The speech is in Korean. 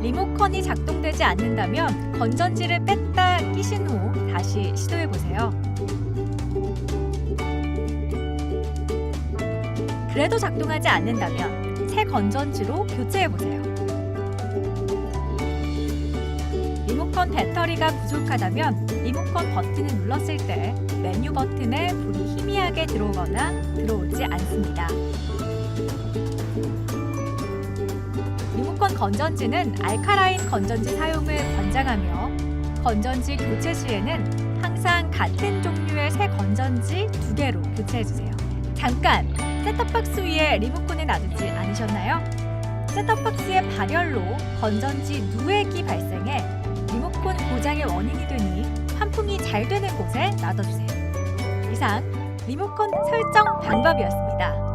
리모컨이 작동되지 않는다면 건전지를 뺐다 끼신 후 다시 시도해 보세요. 그래도 작동하지 않는다면 새 건전지로 교체해 보세요. 리모컨 배터리가 부족하다면 리모컨 버튼을 눌렀을 때 메뉴 버튼에 불이 희미하게 들어오거나 들어오지 않습니다. 리모컨 건전지는 알카라인 건전지 사용을 권장하며 건전지 교체 시에는 항상 같은 종류의 새 건전지 두 개로 교체해 주세요. 잠깐 셋톱박스 위에 리모컨을 놔두지 않으셨나요? 셋톱박스의 발열로 건전지 누액이 발생해 리모컨 고장의 원인이 되니 환풍이 잘 되는 곳에 놔둬주세요. 이상 리모컨 설정 방법이었습니다.